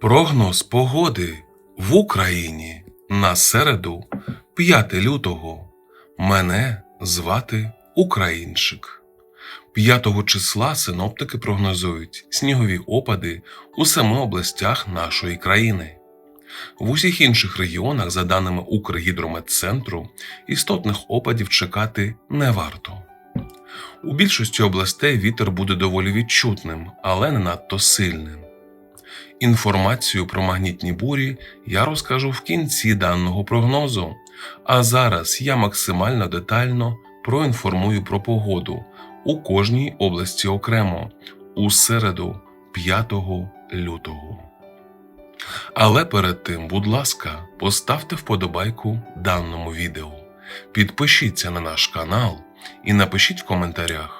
Прогноз погоди в Україні на середу, 5 лютого. Мене звати Українчик. 5 числа синоптики прогнозують снігові опади у семи областях нашої країни. В усіх інших регіонах, за даними Укргідрометцентру, істотних опадів чекати не варто. У більшості областей вітер буде доволі відчутним, але не надто сильним. Інформацію про магнітні бурі я розкажу в кінці даного прогнозу. А зараз я максимально детально проінформую про погоду у кожній області окремо у середу 5 лютого. Але перед тим, будь ласка, поставте вподобайку даному відео, підпишіться на наш канал і напишіть в коментарях,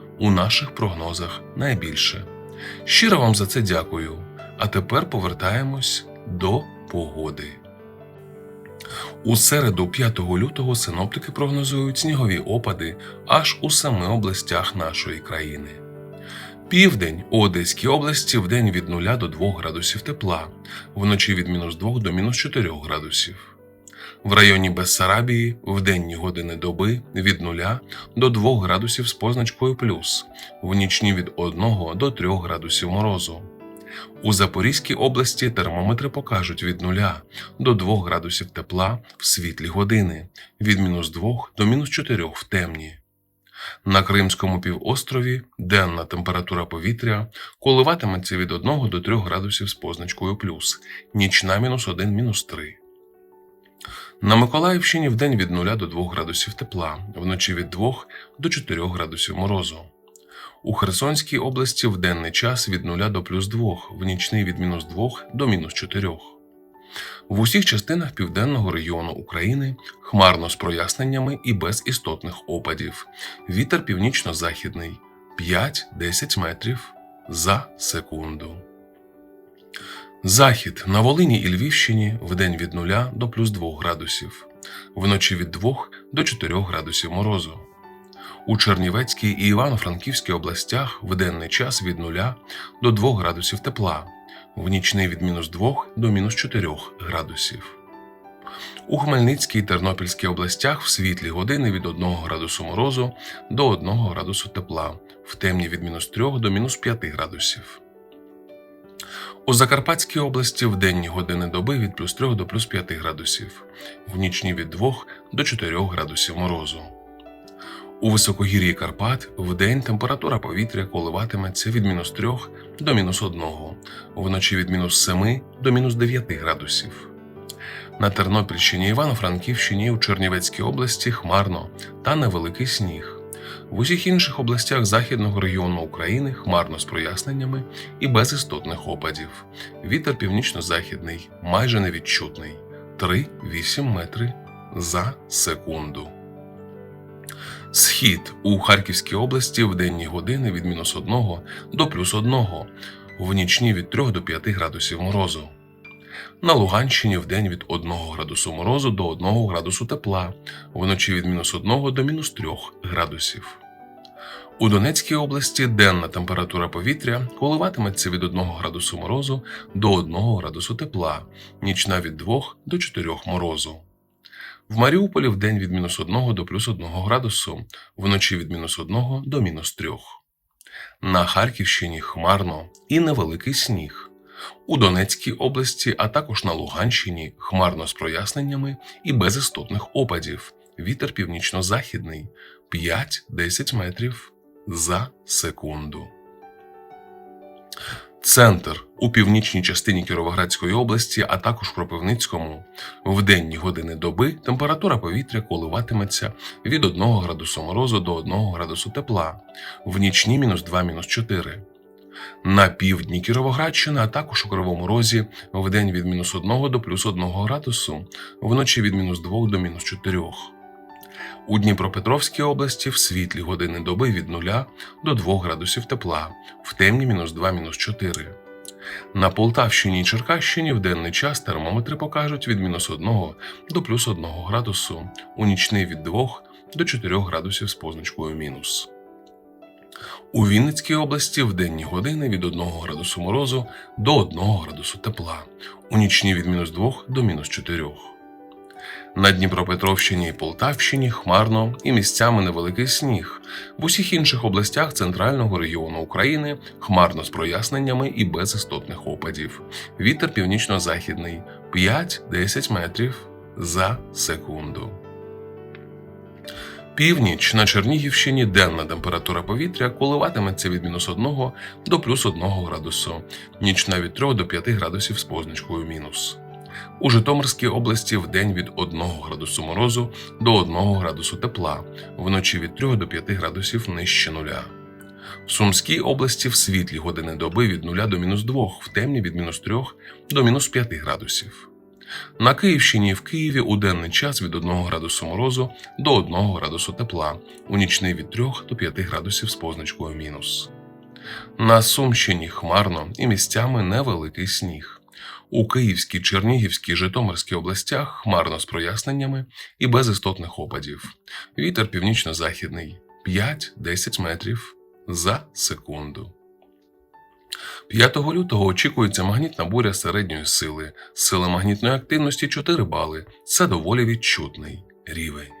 у наших прогнозах найбільше. Щиро вам за це дякую. А тепер повертаємось до погоди. У середу 5 лютого синоптики прогнозують снігові опади аж у семи областях нашої країни. Південь у Одеській області в день від 0 до 2 градусів тепла, вночі від мінус 2 до мінус 4 градусів. В районі Бессарабії в денні години доби від 0 до 2 градусів з позначкою плюс, в нічні від 1 до 3 градусів морозу. У Запорізькій області термометри покажуть від 0 до 2 градусів тепла в світлі години, від мінус 2 до мінус 4 в темні. На Кримському півострові денна температура повітря коливатиметься від 1 до 3 градусів з позначкою плюс, нічна мінус 1 мінус 3. На Миколаївщині в день від 0 до 2 градусів тепла, вночі від 2 до 4 градусів морозу. У Херсонській області в денний час від 0 до плюс 2, в нічний від мінус 2 до мінус 4. В усіх частинах південного регіону України хмарно з проясненнями і без істотних опадів. Вітер північно-західний 5-10 метрів за секунду. Захід на Волині і Львівщині в день від 0 до плюс 2 градусів, вночі від 2 до 4 градусів морозу. У Чернівецькій і Івано-Франківській областях в денний час від 0 до 2 градусів тепла, в нічний від мінус 2 до мінус 4 градусів. У Хмельницькій і Тернопільській областях в світлі години від 1 градусу морозу до 1 градусу тепла, в темні від мінус 3 до мінус 5 градусів. У Закарпатській області в денні години доби від плюс 3 до плюс 5 градусів, в нічні від 2 до 4 градусів морозу. У високогір'ї Карпат в день температура повітря коливатиметься від мінус 3 до мінус 1, вночі від мінус 7 до мінус 9 градусів. На Тернопільщині, Івано-Франківщині у Чернівецькій області хмарно та невеликий сніг. В усіх інших областях Західного регіону України хмарно з проясненнями і без істотних опадів. Вітер північно-західний, майже невідчутний 3-8 метри за секунду. Схід у Харківській області в денні години від мінус 1 до плюс 1, в нічні від 3 до 5 градусів морозу. На Луганщині в день від 1 градусу морозу до 1 градусу тепла, вночі від мінус 1 до мінус 3 градусів. У Донецькій області денна температура повітря коливатиметься від 1 градусу морозу до 1 градусу тепла, нічна від 2 до 4 морозу. В Маріуполі в день від мінус 1 до плюс 1 градусу, вночі від мінус 1 до мінус 3. На Харківщині хмарно і невеликий сніг. У Донецькій області, а також на Луганщині хмарно з проясненнями і без істотних опадів. Вітер північно-західний 5-10 метрів за секунду. Центр у північній частині Кіровоградської області, а також в Кропивницькому. В денні години доби температура повітря коливатиметься від 1 градусу морозу до 1 градусу тепла, в нічні мінус 2 мінус 4. На півдні Кіровоградщини, а також у Кривому Розі вдень від мінус 1 до плюс 1 градусу, вночі від мінус 2 до мінус 4. У Дніпропетровській області в світлі години доби від 0 до 2 градусів тепла, в темні мінус 2 мінус 4. На Полтавщині і Черкащині в денний час термометри покажуть від мінус 1 до плюс 1 градусу, у нічний від 2 до 4 градусів з позначкою мінус. У Вінницькій області в денні години від 1 градусу морозу до 1 градусу тепла, у нічні від мінус 2 до мінус 4. На Дніпропетровщині і Полтавщині хмарно і місцями невеликий сніг. В усіх інших областях центрального регіону України хмарно з проясненнями і без істотних опадів. Вітер північно-західний 5-10 метрів за секунду. Північ на Чернігівщині денна температура повітря коливатиметься від мінус 1 до плюс 1 градусу, нічна від 3 до 5 градусів з позначкою мінус. У Житомирській області в день від 1 градусу морозу до 1 градусу тепла, вночі від 3 до 5 градусів нижче нуля. В Сумській області в світлі години доби від 0 до мінус 2, в темні від мінус 3 до мінус 5 градусів. На Київщині і в Києві у денний час від 1 градусу морозу до 1 градусу тепла, у нічний від 3 до 5 градусів з позначкою мінус. На Сумщині хмарно і місцями невеликий сніг. У Київській, Чернігівській, Житомирській областях хмарно з проясненнями і без істотних опадів. Вітер північно-західний 5-10 метрів за секунду. 5 лютого очікується магнітна буря середньої сили. Сила магнітної активності 4 бали. Це доволі відчутний рівень.